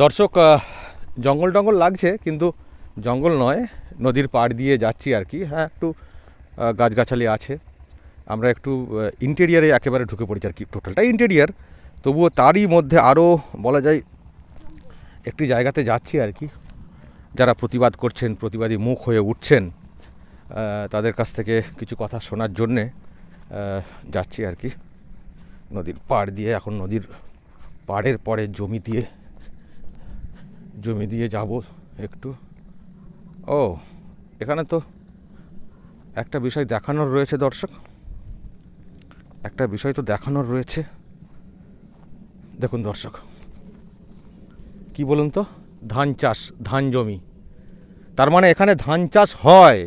দর্শক জঙ্গল টঙ্গল লাগছে, কিন্তু জঙ্গল নয়, নদীর পাড় দিয়ে যাচ্ছি আর কি। হ্যাঁ একটু গাছগাছালি আছে। আমরা একটু ইন্টেরিয়ারে একেবারে ঢুকে পড়েছি আর কি টোটালটাই ইন্টেরিয়ার তবুও তারই মধ্যে আরও বলা যায়, একটি জায়গাতে যাচ্ছি আর কি। যারা প্রতিবাদ করছেন, প্রতিবাদী মুখ হয়ে উঠছেন তাদের কাছ থেকে কিছু কথা শোনার জন্যে যাচ্ছি আর কি। নদীর পাড় দিয়ে, এখন নদীর পাড়ের পরে জমি দিয়ে জমি দিয়ে যাব একটু। ও, এখানে তো একটা বিষয় দেখানোর রয়েছে দর্শক। একটা বিষয় তো দেখানোর রয়েছে। দেখুন দর্শক, কি বলুন তো? ধান চাষ, ধান জমি। তার মানে এখানে ধান চাষ হয়,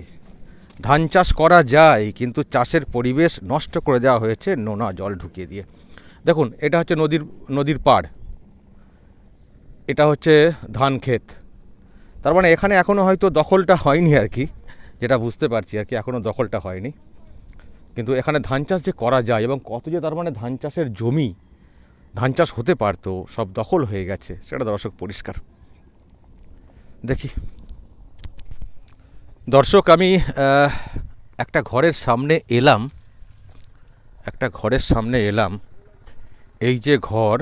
ধান চাষ করা যায়, কিন্তু চাষের পরিবেশ নষ্ট করে দেওয়া হয়েছে, নোনা জল ঢুকিয়ে দিয়ে। দেখুন, এটা হচ্ছে নদীর নদীর পাড়। এটা হচ্ছে ধান ক্ষেত। তার মানে এখানে এখনও হয়তো দখলটা হয়নি আর কি, যেটা বুঝতে পারছি আর কি এখনও দখলটা হয়নি। কিন্তু এখানে ধান চাষ যে করা যায় এবং কত যে তার মানে ধান চাষের জমি, ধান চাষ হতে পারতো, সব দখল হয়ে গেছে, সেটা দর্শক পরিষ্কার। দেখি। দর্শক, আমি একটা ঘরের সামনে এলাম, একটা ঘরের সামনে এলাম। এই যে ঘর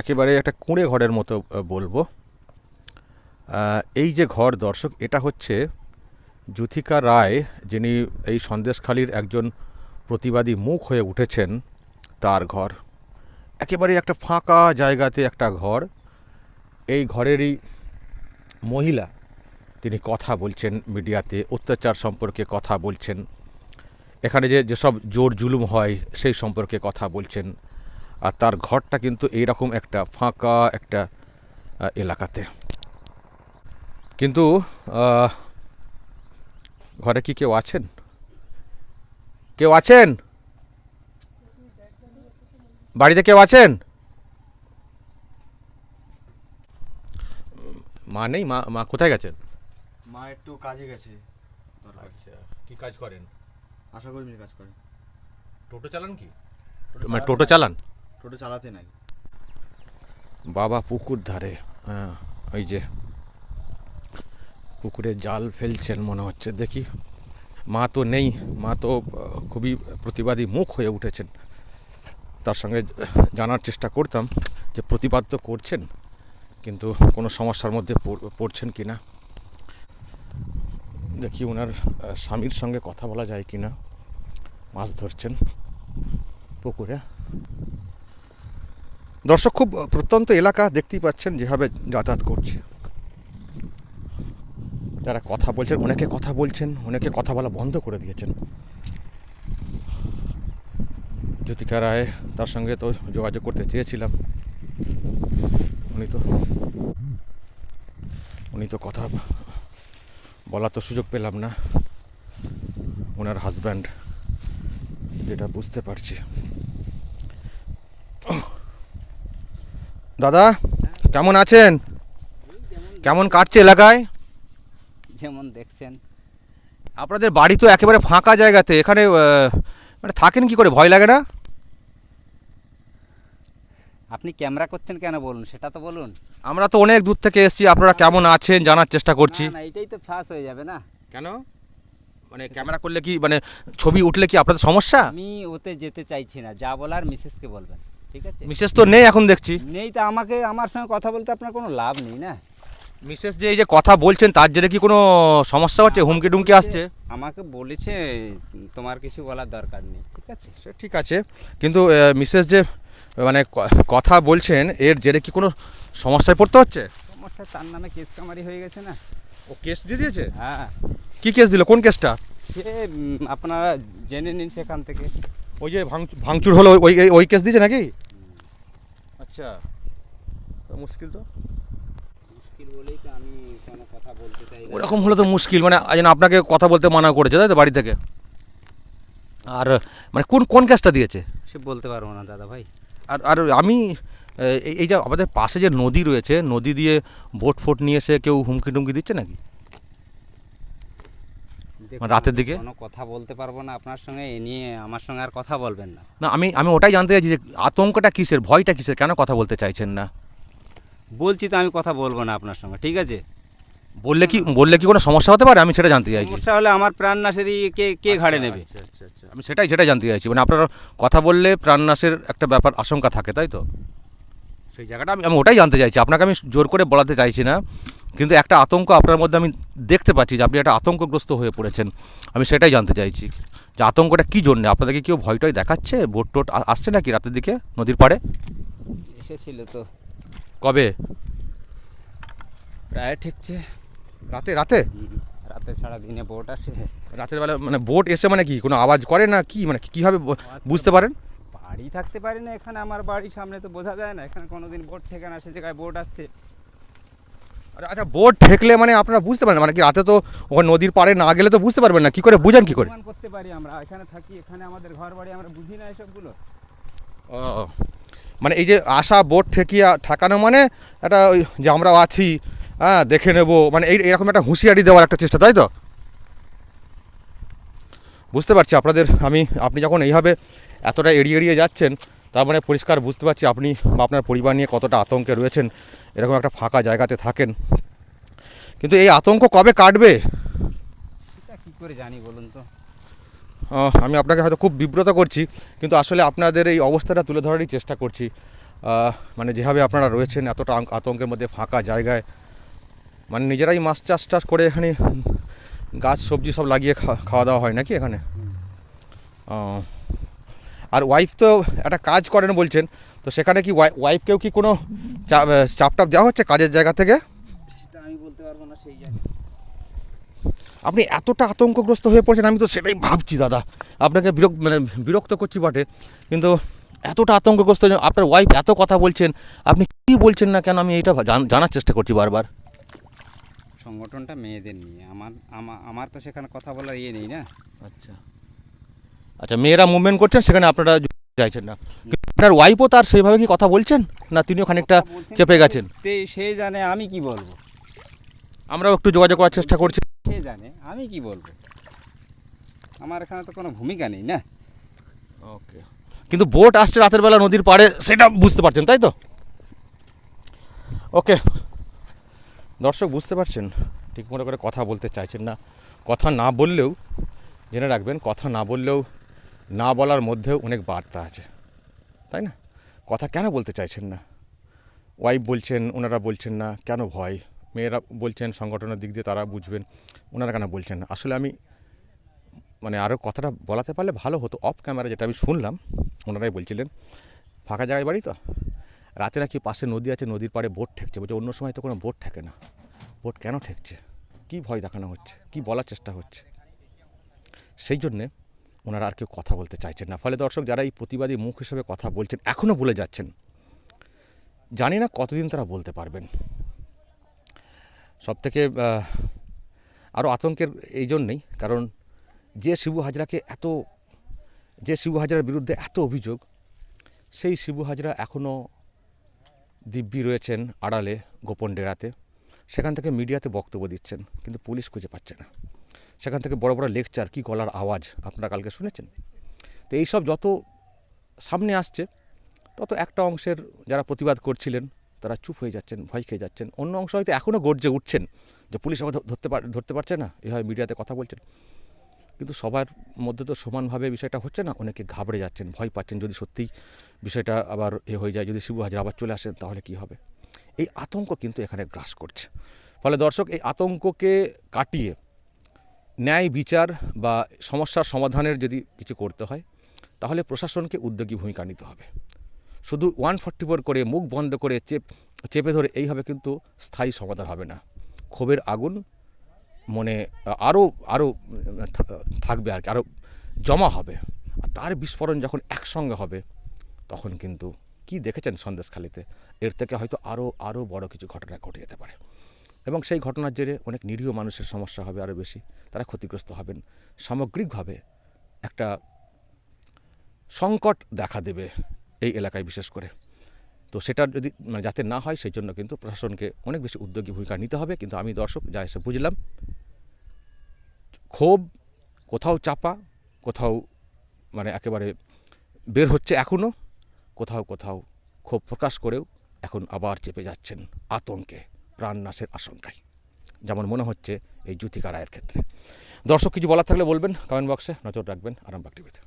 একেবারে একটা কুঁড়ে ঘরের মতো বলব। এই যে ঘর, দর্শক, এটা হচ্ছে যুথিকা রায়, যিনি এই সন্দেশখালির একজন প্রতিবাদী মুখ হয়ে উঠেছেন তার ঘর। একেবারে একটা ফাঁকা জায়গাতে একটা ঘর। এই ঘরেরই মহিলা তিনি কথা বলছেন মিডিয়াতে, অত্যাচার সম্পর্কে কথা বলছেন। এখানে যে, যেসব জোর জুলুম হয়, সেই সম্পর্কে কথা বলছেন। আর তার ঘরটা কিন্তু এইরকম একটা ফাঁকা একটা এলাকাতে। কিন্তু ঘরে কি কেউ আছেন? কেউ আছেন? বাড়িতে কেউ আছেন? মা নেই? মা মা কোথায় গেছেন? মা একটু কাজে গেছে। আচ্ছা কি কাজ করেন? আশা কর্মীর কাজ করেন টোটো চালান কি? মানে টোটো চালান? টোটো চালাতে নাই। বাবা পুকুর ধারে হ্যাঁ ওই যে পুকুরে জাল ফেলছেন মনে হচ্ছে, দেখি। মা তো নেই, মা তো খুবই প্রতিবাদী মুখ হয়ে উঠেছেন। তার সঙ্গে জানার চেষ্টা করতাম যে প্রতিবাদ তো করছেন, কিন্তু কোনো সমস্যার মধ্যে পড়- পড়ছেন কি না দেখি ওনার স্বামীর সঙ্গে কথা বলা যায় কি না মাছ ধরছেন পুকুরে। দর্শক, খুব প্রত্যন্ত এলাকা দেখতেই পাচ্ছেন যেভাবে যাতায়াত করছে। যারা কথা বলছেন, অনেকে কথা বলছেন, অনেকে কথা বলা বন্ধ করে দিয়েছেন। জ্যোতিকা রায় তার সঙ্গে তো যোগাযোগ করতে চেয়েছিলাম। উনি তো উনি তো কথা বলার তো সুযোগ পেলাম না। ওনার হাজব্যান্ড যেটা বুঝতে পারছি। দাদা কেমন আছেন? কেমন কাটছে এলাকায়? যেমন দেখছেন। আপনাদের বাড়ি তো একেবারে ফাঁকা জায়গাতে এখানে মানে থাকেন কি করে? ভয় লাগে না? আপনি ক্যামেরা করছেন কেন বলুন? সেটা তো বলুন। আমরা তো অনেক দূর থেকে এসেছি আপনারা কেমন আছেন জানার চেষ্টা করছি। না, এটাই তো ফাঁস হয়ে যাবে না। কেন? মানে ক্যামেরা করলে কি মানে ছবি উঠলে কি আপনাদের সমস্যা? আমি ওতে যেতে চাইছি না। যা বলার মিসেসকে বলবেন। ঠিক আছে? মিসেস তো নেই এখন দেখছি। নেই তো আমাকে আমার সঙ্গে কথা বলতে আপনার কোনো লাভ নেই না? মিসেস যে এই যে কথা বলছেন তার জন্য কি কোনো সমস্যা হচ্ছে? হুমকি টুমকি আসছে? আমাকে বলেছে তোমার কিছু বলার দরকার নেই ঠিক আছে? সে ঠিক আছে কিন্তু মিসেস যে মানে কথা বলছেন এর জেরে কি কোনো সমস্যায় পড়তে হচ্ছে? সমস্যা তার নামে কেস কামারি হয়ে গেছে না। ও কেস দিয়ে দিয়েছে? হ্যাঁ। কি কেস দিল? কোন কেসটা? সে আপনারা জেনে নিন সেখান থেকে। ওই যে ভাঙচুর হলো ওই ওই- ওই কেস দিয়েছে নাকি? আচ্ছা। তো মুশকিল তো। ওরকম হলে তো মুশকিল মানে যেন আপনাকে কথা বলতে মানা করেছে তাই তো বাড়ি থেকে? আর মানে কোন কোন কেসটা দিয়েছে? সে বলতে পারব না দাদা ভাই। আর আর আমি এই- যে আমাদের পাশে যে নদী রয়েছে নদী দিয়ে বোট ফোট নিয়ে এসে কেউ হুমকি টুমকি দিচ্ছে নাকি? রাতের দিকে? কোনো কথা বলতে পারব না আপনার সঙ্গে এ নিয়ে আমার সঙ্গে আর কথা বলবেন না। না আমি আমি ওটাই জানতে চাইছি যে আতঙ্কটা কিসের ভয়টা কিসের কেন কথা বলতে চাইছেন না? বলছি তো আমি কথা বলব না আপনার সঙ্গে ঠিক আছে? বললে কি বললে কি কোনো সমস্যা হতে পারে? আমি সেটা জানতে চাইছি। সমস্যা হলে আমার প্রাণ নাশেরই কে কে ঘাড়ে নেবে? আচ্ছা আচ্ছা আচ্ছা। আমি সেটাই সেটাই জানতে চাইছি। মানে আপনার কথা বললে প্রাণনাশের একটা ব্যাপার আশঙ্কা থাকে তাই তো? সেই জায়গাটা আমি আমি ওটাই জানতে চাইছি। আপনাকে আমি জোর করে বলাতে চাইছি না। কিন্তু একটা আতঙ্ক আপনার মধ্যে আমি দেখতে পাচ্ছি যে আপনি একটা আতঙ্কগ্রস্ত হয়ে পড়েছেন। আমি সেটাই জানতে চাইছি যে আতঙ্কটা কী জন্যে? আপনাদেরকে কেউ ভয়টয় দেখাচ্ছে? বোট টোট আসছে নাকি রাতের দিকে নদীর পাড়ে? এসেছিল তো। কবে? প্রায় ঠেকছে রাতে রাতে? রাতে ছাড়া দিনে বোট আসে। রাতের বেলা মানে বোট এসে মানে কি কোনো আওয়াজ করে না কি? মানে কীভাবে বুঝতে পারেন? বাড়ি থাকতে পারি না এখানে আমার বাড়ির সামনে তো বোঝা যায় না। এখানে কোনোদিন বোট থেকে না সে জায়গায় বোট আসছে। আচ্ছা, বোট ঠেকলে মানে আপনারা বুঝতে পারেন মানে কি রাতে তো ওখানে নদীর পাড়ে না গেলে তো বুঝতে পারবেন না কি করে বুঝেন কি করে? করতে পারি আমরা এখানে থাকি এখানে আমাদের ঘর বাড়ি আমরা বুঝি না এসবগুলো। মানে এই যে আসা বোট ঠেকিয়া ঠেকানো মানে একটা ওই যে আমরা আছি হ্যাঁ দেখে নেব মানে এই এরকম একটা হুঁশিয়ারি দেওয়ার একটা চেষ্টা তাই তো? বুঝতে পারছি আপনাদের আমি আপনি যখন এইভাবে এতটা এড়িয়ে এড়িয়ে যাচ্ছেন তার মানে পরিষ্কার বুঝতে পারছি আপনি বা আপনার পরিবার নিয়ে কতটা আতঙ্কে রয়েছেন এরকম একটা ফাঁকা জায়গাতে থাকেন। কিন্তু এই আতঙ্ক কবে কাটবে? কী করে জানি বলুন তো? আমি আপনাকে হয়তো খুব বিব্রত করছি কিন্তু আসলে আপনাদের এই অবস্থাটা তুলে ধরারই চেষ্টা করছি। মানে যেভাবে আপনারা রয়েছেন এতটা আতঙ্কের মধ্যে ফাঁকা জায়গায় মানে নিজেরাই মাছ চাষ টাস করে এখানে গাছ সবজি সব লাগিয়ে খাওয়া দাওয়া হয় নাকি এখানে? আর ওয়াইফ তো একটা কাজ করেন বলছেন তো সেখানে কি ওয়াইফকেও কি কোনো চাপ টাপ দেওয়া হচ্ছে কাজের জায়গা থেকে? সেটা আমি বলতে পারব না সেই জায়গায়। আপনি এতটা আতঙ্কগ্রস্ত হয়ে পড়ছেন আমি তো সেটাই ভাবছি দাদা। আপনাকে বিরক্ত মানে বিরক্ত করছি বটে কিন্তু এতটা আতঙ্কগ্রস্ত আপনার ওয়াইফ এত কথা বলছেন আপনি কী বলছেন না কেন? আমি এটা জানার চেষ্টা করছি বারবার। সংগঠনটা মেয়েদের নিয়ে আমার আমার তো সেখানে কথা বলার ইয়ে নেই না। আচ্ছা। আচ্ছা মেয়েরা মুভমেন্ট করছেন সেখানে আপনারা চাইছেন না। আপনার ওয়াইফও তার সেইভাবে কি কথা বলছেন? না তিনিও খানিকটা চেপে গেছেন? সে জানে আমি কি বলব। আমরাও একটু যোগাযোগ করার চেষ্টা করছি। সে জানে আমি কি বলব। আমার এখানে তো কোনো ভূমিকা নেই না? ওকে। কিন্তু বোট আসছে রাতের বেলা নদীর পাড়ে সেটা বুঝতে পারছেন তাই তো? ওকে। দর্শক বুঝতে পারছেন? ঠিক মতো করে কথা বলতে চাইছেন না। কথা না বললেও জেনে রাখবেন কথা না বললেও না বলার মধ্যেও অনেক বার্তা আছে। তাই না? কথা কেন বলতে চাইছেন না? ওয়াইফ বলছেন, ওনারা বলছেন না, কেন ভয়? মেয়েরা বলছেন, সংগঠনের দিক দিয়ে তারা বুঝবেন, ওনারা কেন বলছেন না? আসলে আমি মানে আরও কথাটা বলাতে পারলে ভালো হতো অফ ক্যামেরা যেটা আমি শুনলাম, ওনারাই বলছিলেন, ফাঁকা জায়গায় বাড়ি তো? রাতে নাকি পাশে নদী আছে, নদীর পাড়ে বোট ঠেকছে, বলছে অন্য সময় তো কোনো বোট ঠেকে না। বোট কেন ঠেকছে? কী ভয় দেখানো হচ্ছে? কী বলার চেষ্টা হচ্ছে? সেই জন্যে ওনারা আর কেউ কথা বলতে চাইছেন না। ফলে দর্শক, যারা এই প্রতিবাদী মুখ হিসেবে কথা বলছেন এখনও বলে যাচ্ছেন। জানি না কতদিন তারা বলতে পারবেন। সব থেকে আরও আতঙ্কের এই জন্যেই, কারণ যে শিবু হাজরাকে এত, যে শিবু হাজরার বিরুদ্ধে এত অভিযোগ, সেই শিবু হাজরা এখনও দিব্যি রয়েছেন আড়ালে গোপন ডেরাতে। সেখান থেকে মিডিয়াতে বক্তব্য দিচ্ছেন, কিন্তু পুলিশ খুঁজে পাচ্ছে না। সেখান থেকে বড় বড় লেকচার কি গলার আওয়াজ, আপনারা কালকে শুনেছেন? তো এইসব যত সামনে আসছে, তত একটা অংশের যারা প্রতিবাদ করছিলেন, তারা চুপ হয়ে যাচ্ছেন, ভয় খেয়ে যাচ্ছেন। অন্য অংশ হয়তো এখনও গর্জে উঠছেন যে পুলিশ আমাদের ধরতে পার ধরতে পারছে না, এভাবে মিডিয়াতে কথা বলছেন। কিন্তু সবার মধ্যে তো সমানভাবে বিষয়টা হচ্ছে না, অনেকে ঘাবড়ে যাচ্ছেন, ভয় পাচ্ছেন, যদি সত্যিই বিষয়টা আবার এ হয়ে যায়, যদি শিবু হাজার আবার চলে আসেন, তাহলে কি হবে? এই আতঙ্ক কিন্তু এখানে গ্রাস করছে। ফলে দর্শক, এই আতঙ্ককে কাটিয়ে ন্যায় বিচার বা সমস্যার সমাধানের যদি কিছু করতে হয়, তাহলে প্রশাসনকে উদ্যোগী ভূমিকা নিতে হবে। শুধু ওয়ান ফর্টি ফোর করে মুখ বন্ধ করে চেপ, চেপে ধরে এইভাবে কিন্তু স্থায়ী সমাধান হবে না। ক্ষোভের আগুন মনে, আরও আরও থাকবে আর কি, আরও জমা হবে। আর তার বিস্ফোরণ যখন একসঙ্গে হবে, তখন কিন্তু কি দেখেছেন সন্দেশখালিতে? এর থেকে হয়তো আরও আরও বড় কিছু ঘটনা ঘটে যেতে পারে। এবং সেই ঘটনার জেরে অনেক নিরীহ মানুষের সমস্যা হবে আরও বেশি। তারা ক্ষতিগ্রস্ত হবেন। সামগ্রিকভাবে একটা সংকট দেখা দেবে এই এলাকায় বিশেষ করে। তো সেটা যদি মানে যাতে না হয় সেই জন্য কিন্তু প্রশাসনকে অনেক বেশি উদ্যোগী ভূমিকা নিতে হবে। কিন্তু আমি দর্শক, যা এসে বুঝলাম, ক্ষোভ কোথাও চাপা, কোথাও মানে একেবারে বের হচ্ছে এখনও কোথাও কোথাও ক্ষোভ প্রকাশ করেও এখন আবার চেপে যাচ্ছেন আতঙ্কে। প্রাণনাশের আশঙ্কায় যেমন মনে হচ্ছে এই জ্যোতিকা রায়ের ক্ষেত্রে। দর্শক, কিছু বলার থাকলে বলবেন কমেন্ট বক্সে নজর রাখবেন, আরামবাগ টিভিতে।